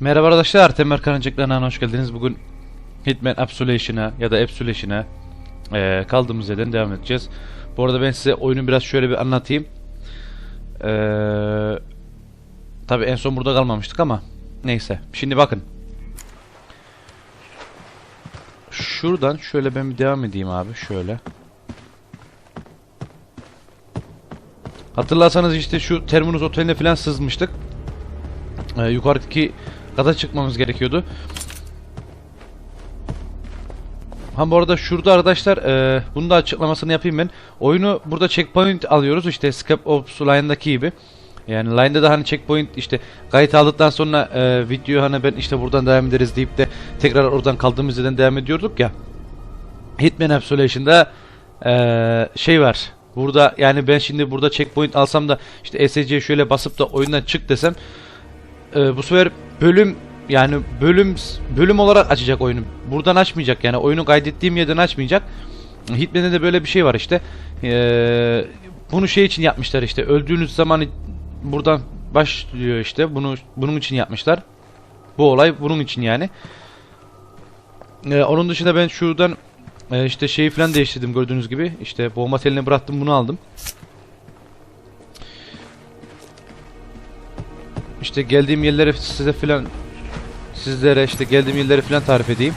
Merhaba arkadaşlar, Temer Karıncıklarına hoş geldiniz. Bugün Hitman Absolution'a ya da Absolution'a eee kaldığımız yerden devam edeceğiz. Bu arada ben size oyunu biraz şöyle bir anlatayım. Eee Tabi en son burada kalmamıştık ama neyse. Şimdi bakın. Şuradan şöyle ben bir devam edeyim abi şöyle. Hatırlarsanız işte şu Terminus Oteli'ne falan sızmıştık. Ee, yukarıdaki kata çıkmamız gerekiyordu. Ha bu arada şurada arkadaşlar e, bunu da açıklamasını yapayım ben. Oyunu burada checkpoint alıyoruz işte Scap Ops Line'daki gibi. Yani Line'da da hani checkpoint işte kayıt aldıktan sonra e, video hani ben işte buradan devam ederiz deyip de tekrar oradan kaldığımız yerden devam ediyorduk ya. Hitman Absolution'da e, şey var. Burada yani ben şimdi burada checkpoint alsam da işte ESC'ye şöyle basıp da oyundan çık desem e, bu sefer bölüm yani bölüm bölüm olarak açacak oyunu. Buradan açmayacak yani oyunu kaydettiğim yerden açmayacak. Hitman'de de böyle bir şey var işte. E, bunu şey için yapmışlar işte. Öldüğünüz zaman buradan başlıyor işte. Bunu bunun için yapmışlar. Bu olay bunun için yani. E, onun dışında ben şuradan e, işte şeyi falan değiştirdim gördüğünüz gibi. İşte bomba teline bıraktım bunu aldım. İşte geldiğim yerleri size filan sizlere işte geldiğim yerleri filan tarif edeyim.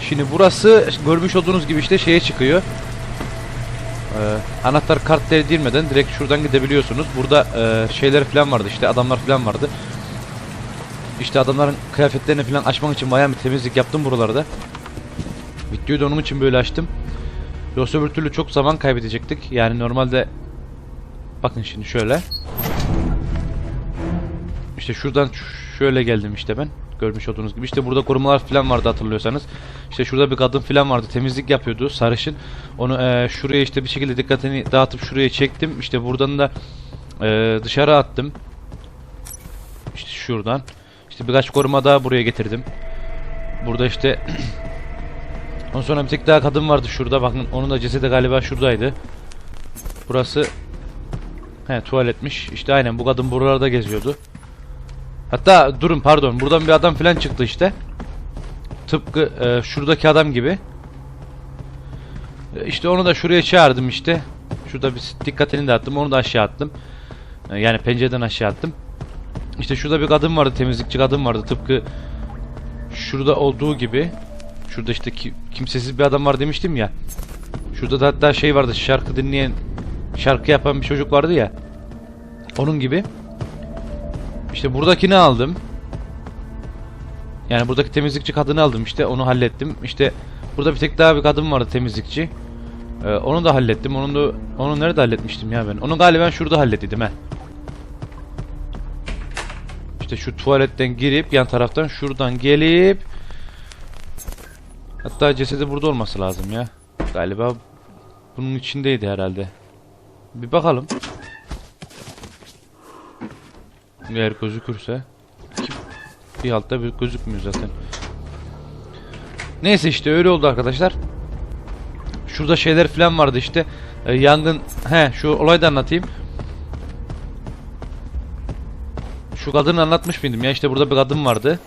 Şimdi burası görmüş olduğunuz gibi işte şeye çıkıyor. Ee, anahtar kart değdirmeden direkt şuradan gidebiliyorsunuz. Burada e, şeyler filan vardı işte adamlar filan vardı. İşte adamların kıyafetlerini filan açmak için bayağı bir temizlik yaptım buralarda. Videoyu da onun için böyle açtım. Yoksa bir türlü çok zaman kaybedecektik. Yani normalde bakın şimdi şöyle. İşte şuradan şöyle geldim işte ben. Görmüş olduğunuz gibi. İşte burada korumalar falan vardı hatırlıyorsanız. İşte şurada bir kadın falan vardı. Temizlik yapıyordu sarışın. Onu e, şuraya işte bir şekilde dikkatini dağıtıp şuraya çektim. İşte buradan da e, dışarı attım. İşte şuradan. İşte birkaç koruma daha buraya getirdim. Burada işte Ondan sonra bir tek daha kadın vardı şurada. Bakın onun da cesedi galiba şuradaydı. Burası He tuvaletmiş. İşte aynen bu kadın buralarda geziyordu. Hatta durun pardon. Buradan bir adam falan çıktı işte. Tıpkı e, şuradaki adam gibi. E, işte onu da şuraya çağırdım işte. Şurada bir dikkatini dağıttım. Onu da aşağı attım. E, yani pencereden aşağı attım. İşte şurada bir kadın vardı. Temizlikçi kadın vardı. Tıpkı şurada olduğu gibi. Şurada işte ki, kimsesiz bir adam var demiştim ya. Şurada da hatta şey vardı. Şarkı dinleyen, şarkı yapan bir çocuk vardı ya. Onun gibi. İşte buradakini aldım. Yani buradaki temizlikçi kadını aldım işte onu hallettim. İşte burada bir tek daha bir kadın vardı temizlikçi. Ee, onu da hallettim. Onu da onu nerede halletmiştim ya ben? Onu galiba şurada hallettiydim he. İşte şu tuvaletten girip yan taraftan şuradan gelip Hatta cesedi burada olması lazım ya. Galiba bunun içindeydi herhalde. Bir bakalım. Eğer gözükürse. Bir altta bir gözükmüyor zaten. Neyse işte öyle oldu arkadaşlar. Şurada şeyler falan vardı işte. Ee, yangın. He şu olayı da anlatayım. Şu kadını anlatmış mıydım ya işte burada bir kadın vardı.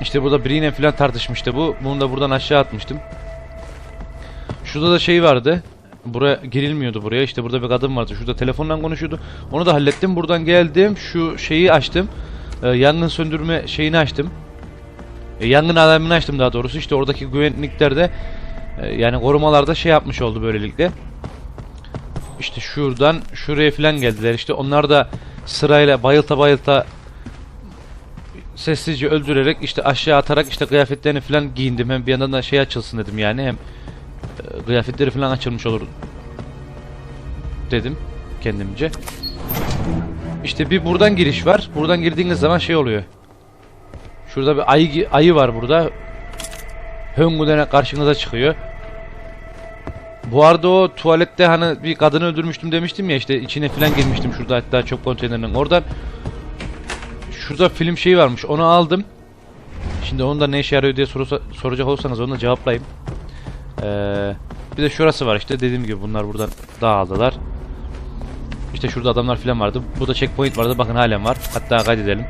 İşte burada biriyle falan tartışmıştı bu. Bunu da buradan aşağı atmıştım. Şurada da şey vardı. Buraya girilmiyordu buraya. İşte burada bir kadın vardı. Şurada telefonla konuşuyordu. Onu da hallettim. Buradan geldim. Şu şeyi açtım. Ee, yangın söndürme şeyini açtım. Ee, yangın alarmını açtım daha doğrusu. İşte oradaki güvenlikler de e, yani korumalarda şey yapmış oldu böylelikle. İşte şuradan şuraya falan geldiler. İşte onlar da sırayla bayılta bayılta sessizce öldürerek işte aşağı atarak işte kıyafetlerini falan giyindim. Hem bir yandan da şey açılsın dedim yani hem e, kıyafetleri falan açılmış olur dedim kendimce. İşte bir buradan giriş var. Buradan girdiğiniz zaman şey oluyor. Şurada bir ayı ayı var burada. Höngüdene karşınıza çıkıyor. Bu arada o tuvalette hani bir kadını öldürmüştüm demiştim ya işte içine falan girmiştim şurada hatta çok konteynerinin oradan şurada film şeyi varmış. Onu aldım. Şimdi onun da ne işe yarıyor diye soru, soracak olursanız onu da cevaplayayım. Ee, bir de şurası var işte dediğim gibi bunlar buradan dağıldılar. İşte şurada adamlar falan vardı. Burada checkpoint vardı. Bakın halen var. Hatta kaydedelim.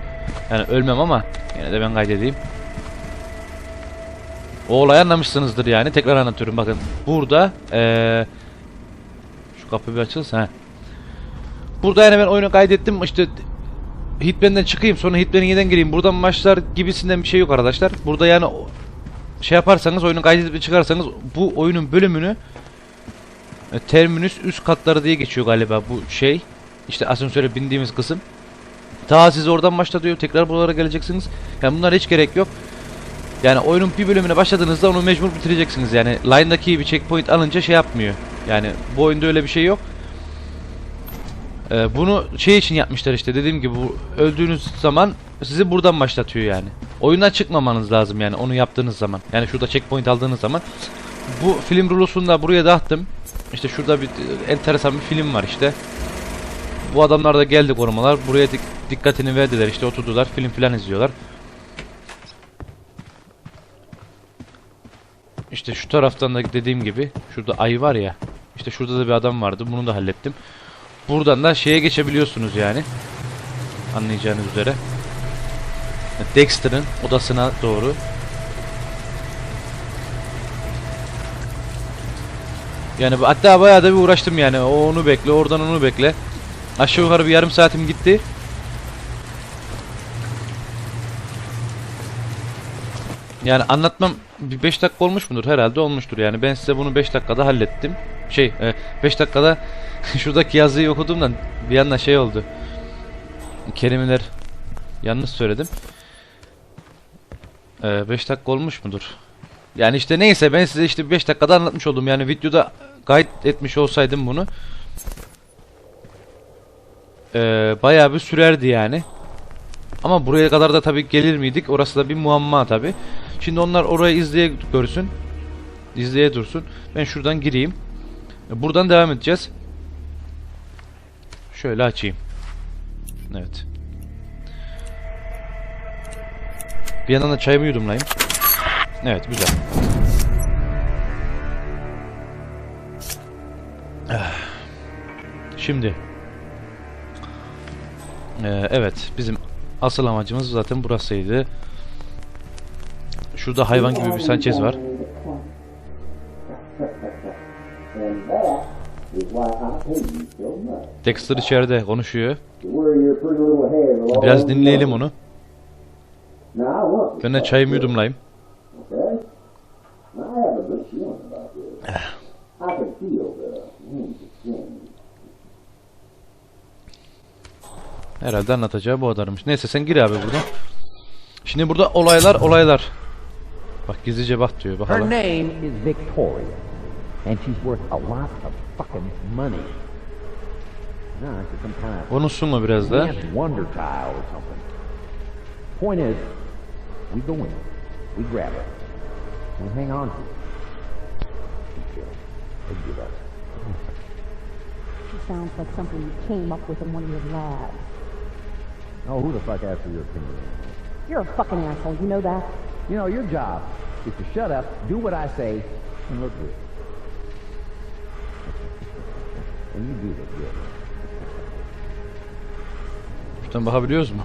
Yani ölmem ama yine de ben kaydedeyim. O olayı anlamışsınızdır yani. Tekrar anlatıyorum bakın. Burada eee şu kapı bir açılsın ha. Burada yani ben oyunu kaydettim. İşte Hitman'den çıkayım sonra Hitman'e yeniden gireyim. Buradan başlar gibisinden bir şey yok arkadaşlar. Burada yani şey yaparsanız oyunu kaydedip çıkarsanız bu oyunun bölümünü e, Terminus üst katları diye geçiyor galiba bu şey. İşte asansöre bindiğimiz kısım. Ta siz oradan başla diyor. Tekrar buralara geleceksiniz. Yani bunlar hiç gerek yok. Yani oyunun bir bölümüne başladığınızda onu mecbur bitireceksiniz. Yani line'daki bir checkpoint alınca şey yapmıyor. Yani bu oyunda öyle bir şey yok. Ee, bunu şey için yapmışlar işte dediğim gibi bu öldüğünüz zaman sizi buradan başlatıyor yani. Oyundan çıkmamanız lazım yani onu yaptığınız zaman. Yani şurada checkpoint aldığınız zaman. Bu film rulosunu da buraya dağıttım. İşte şurada bir enteresan bir film var işte. Bu adamlar da geldi korumalar. Buraya dik- dikkatini verdiler işte oturdular film filan izliyorlar. İşte şu taraftan da dediğim gibi şurada ay var ya. İşte şurada da bir adam vardı. Bunu da hallettim. Buradan da şeye geçebiliyorsunuz yani. Anlayacağınız üzere. Dexter'ın odasına doğru. Yani hatta bayağı da bir uğraştım yani. O onu bekle, oradan onu bekle. Aşağı yukarı bir yarım saatim gitti. Yani anlatmam bir 5 dakika olmuş mudur? Herhalde olmuştur yani. Ben size bunu 5 dakikada hallettim. Şey, 5 dakikada şuradaki yazıyı okuduğumdan bir yandan şey oldu. Kelimeler yanlış söyledim. 5 dakika olmuş mudur? Yani işte neyse ben size işte 5 dakikada anlatmış oldum. Yani videoda gayet etmiş olsaydım bunu. Ee, bayağı bir sürerdi yani. Ama buraya kadar da tabii gelir miydik? Orası da bir muamma tabii. Şimdi onlar orayı izleye görsün. İzleye dursun. Ben şuradan gireyim. Buradan devam edeceğiz. Şöyle açayım. Evet. Bir yandan da çayımı yudumlayayım. Evet güzel. Ah. Şimdi. Ee, evet bizim asıl amacımız zaten burasıydı. Şurada hayvan gibi bir Sanchez var. Dexter içeride konuşuyor. Biraz dinleyelim onu. Ben de çayımı yudumlayayım. Herhalde anlatacağı bu kadarmış. Neyse sen gir abi buradan. Şimdi burada olaylar olaylar. Bak gizlice bak diyor Her bakalım. name is Victoria, and she's worth a lot of fucking money. No, it's some kind of Konuşsun mu biraz da? wonder child or something. Point is, we go in, we grab her, and hang on to her. She kills. They give us. She sounds like something you came up with in one of your labs. Oh, who the fuck asked for your opinion? You're a fucking asshole, you know that? You know, your job is to shut up, do what I say, and look good. And you do bakabiliyoruz mu?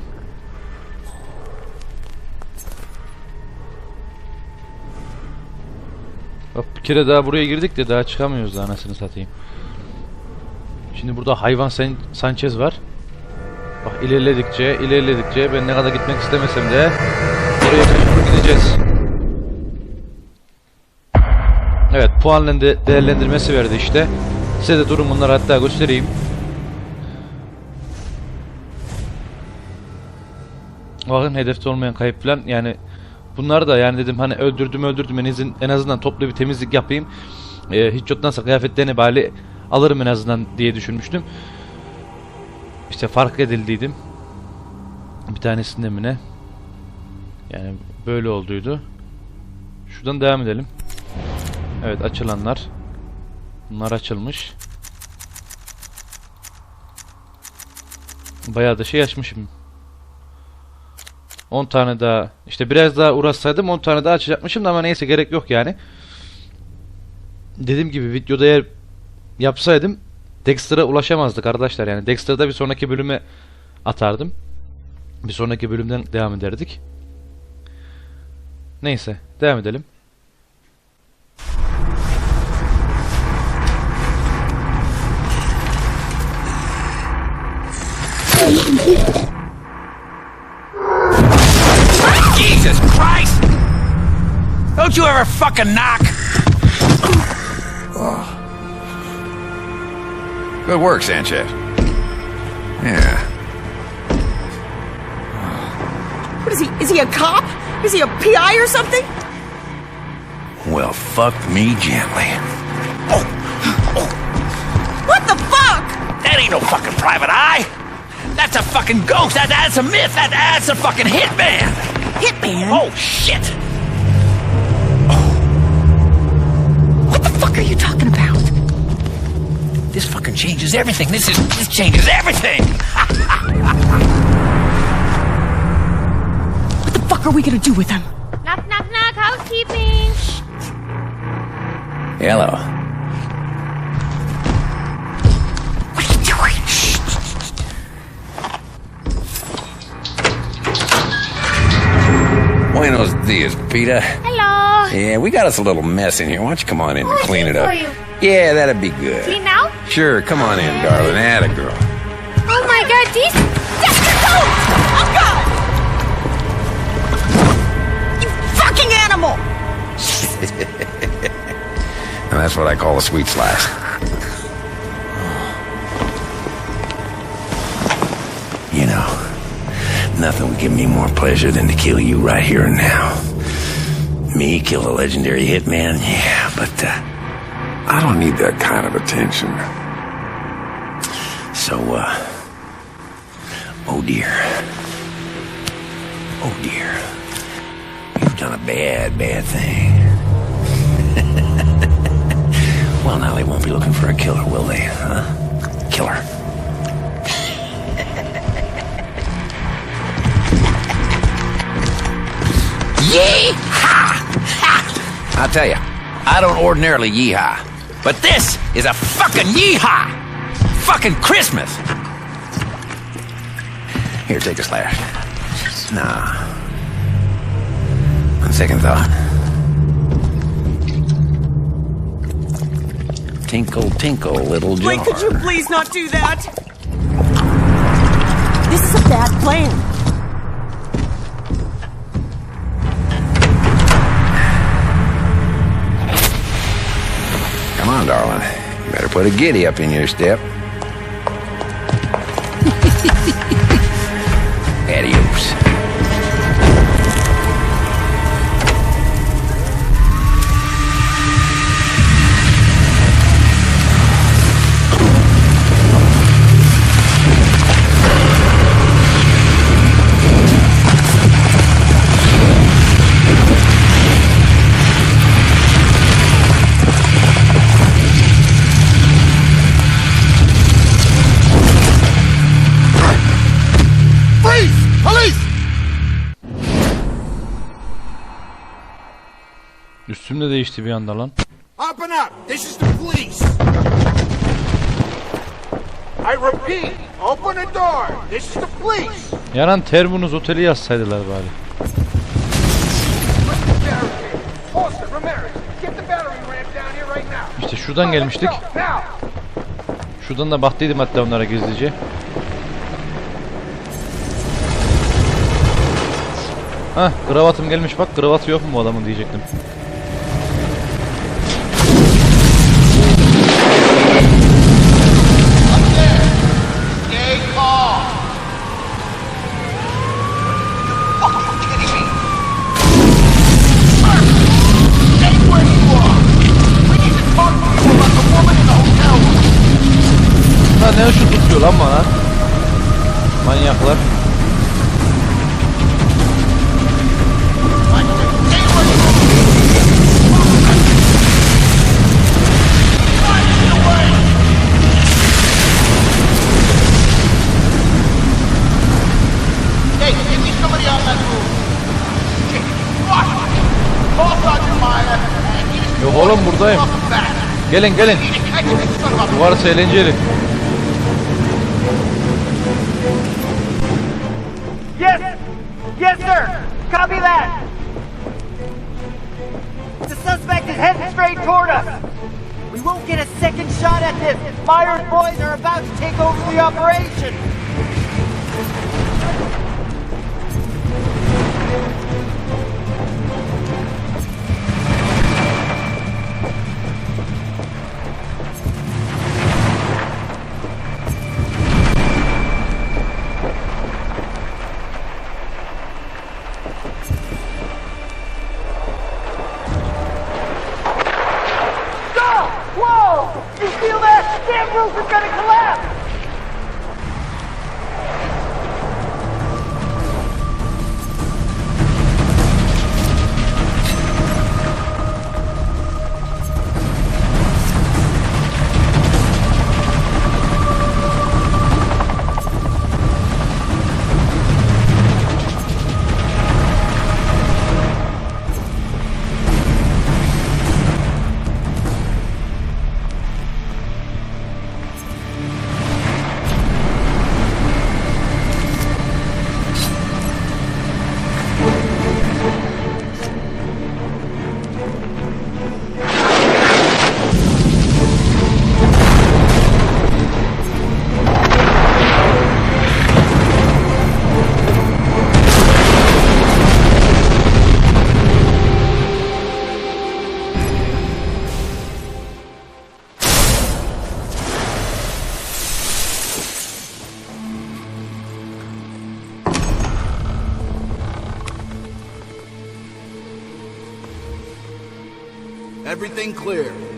Bak bir kere daha buraya girdik de daha çıkamıyoruz da anasını satayım. Şimdi burada hayvan San Sanchez var. Bak ilerledikçe ilerledikçe ben ne kadar gitmek istemesem de oraya mecbur gideceğiz. Evet puan de- değerlendirmesi verdi işte. Size de durumunları hatta göstereyim. Bakın hedefte olmayan kayıp falan yani bunlar da yani dedim hani öldürdüm öldürdüm en, azın, en azından toplu bir temizlik yapayım. Ee, hiç yoktansa kıyafetlerini bari alırım en azından diye düşünmüştüm. İşte fark edildiydim. Bir tanesinde mi ne? Yani böyle olduydu. Şuradan devam edelim. Evet açılanlar. Bunlar açılmış. Bayağı da şey açmışım. 10 tane daha işte biraz daha uğraşsaydım 10 tane daha açacakmışım da ama neyse gerek yok yani. Dediğim gibi videoda eğer yapsaydım Dexter'a ulaşamazdık arkadaşlar. Yani Dexter'da bir sonraki bölüme atardım. Bir sonraki bölümden devam ederdik. Neyse, devam edelim. Don't you ever fucking knock? Good work, Sanchez. Yeah. What is he? Is he a cop? Is he a PI or something? Well, fuck me gently. Oh, oh What the fuck? That ain't no fucking private eye. That's a fucking ghost. That, that's a myth. That, that's a fucking hitman. Hitman? Oh shit! Are you talking about? This fucking changes everything. This is this changes everything. What the fuck are we gonna do with him? Knock, knock, knock. Housekeeping. Hello. Buenos dias, Peter. Hello. Yeah, we got us a little mess in here. Why don't you come on in and Oh, clean it up? Yeah, that'd be good. Clean now? Sure, come on in, darling. Atta girl. Oh my god, these. That's the oh, goat! Uncle! You fucking animal! Now that's what I call a sweet slice. Nothing would give me more pleasure than to kill you right here and now. Me kill a legendary hitman? Yeah, but uh, I don't need that kind of attention. So, uh, oh dear. Oh dear. You've done a bad, bad thing. Well, now they won't be looking for a killer, will they? Huh? Killer. Yee-haw! I'll tell you, I don't ordinarily yee-haw, but this is a fucking yee-haw! Fucking Christmas! Here, take a slash. Nah. On second thought. Tinkle, tinkle, little jar. Blake, could you please not do that? This is a bad plan. Darling. You better put a giddy up in your step. Üstüm de değişti bir anda lan. Open up! This is the police! I repeat, open the door! This is the police! Yaran Terminus Oteli yazsaydılar bari. İşte şuradan gelmiştik. Şuradan da baktıydım hatta onlara gizlice. Hah kravatım gelmiş bak kravatı yok mu bu adamın diyecektim. Us Yok oğlum buradayım. Gelin gelin. Yuvarısı eğlenceli. About to take over the operation! Everything clear.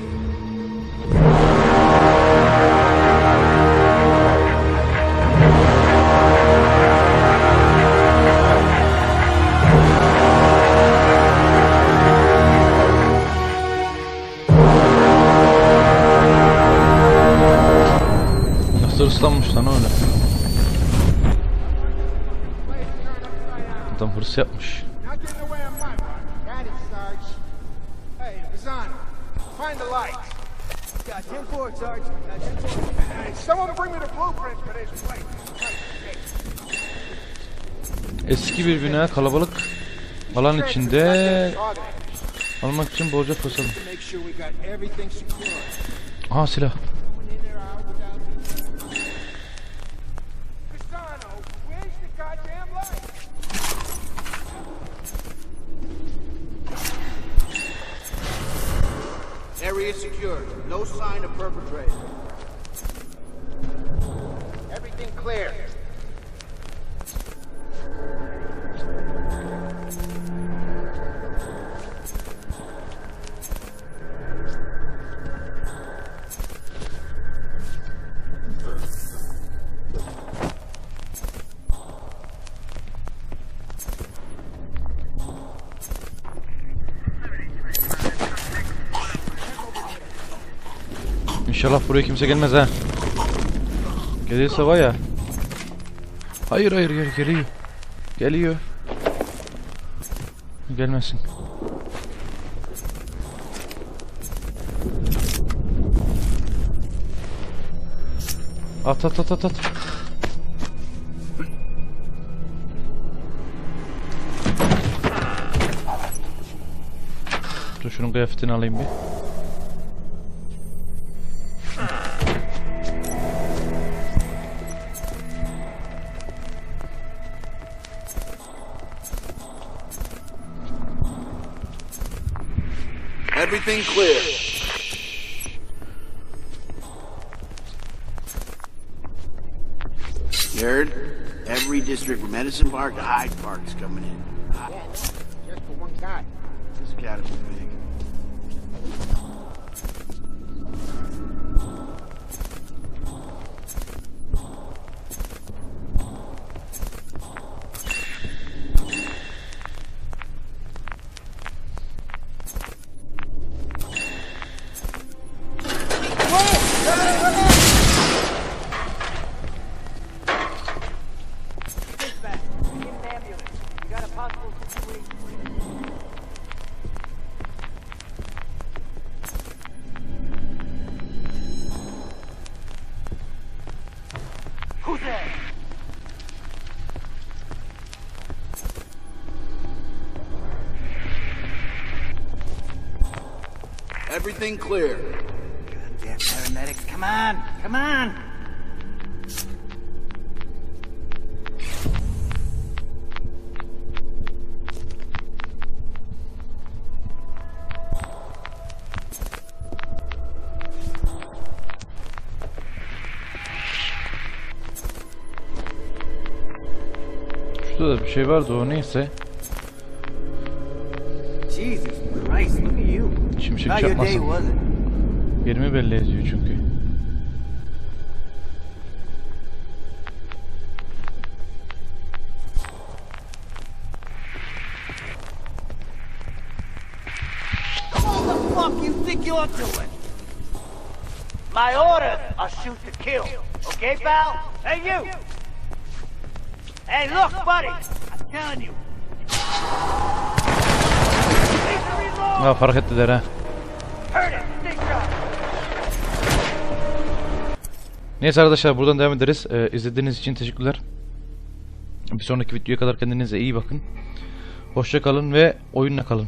Hey, Pisano, find the lights. Got 10 4, Sarge. Got 10 4. Hey, someone bring me the blueprints for this place. Eski bir bina kalabalık alan içinde almak için bolca fırsat. Aha silah. Sign of perpetrator. İnşallah buraya kimse gelmez ha. Gelirse var ya. Hayır hayır gel geliyor. Geliyor. Gelmesin. At at at at at. Dur şunun kıyafetini alayım bir. Everything clear. You heard? Every district from Medicine Park to Hyde Park is coming in. Just for one guy. Everything clear. Damn paramedics, come on, come on. Şurada da bir şey vardı o neyse. How your day çakmasın. was it? Yerimi belli ediyor çünkü. My orders are shoot to kill. Okay, pal? Hey, you! Hey, look, buddy! I'm telling you. Ha fark ettiler ha. Neyse arkadaşlar buradan devam ederiz. Ee, izlediğiniz için teşekkürler. Bir sonraki videoya kadar kendinize iyi bakın. Hoşça kalın ve oyunla kalın.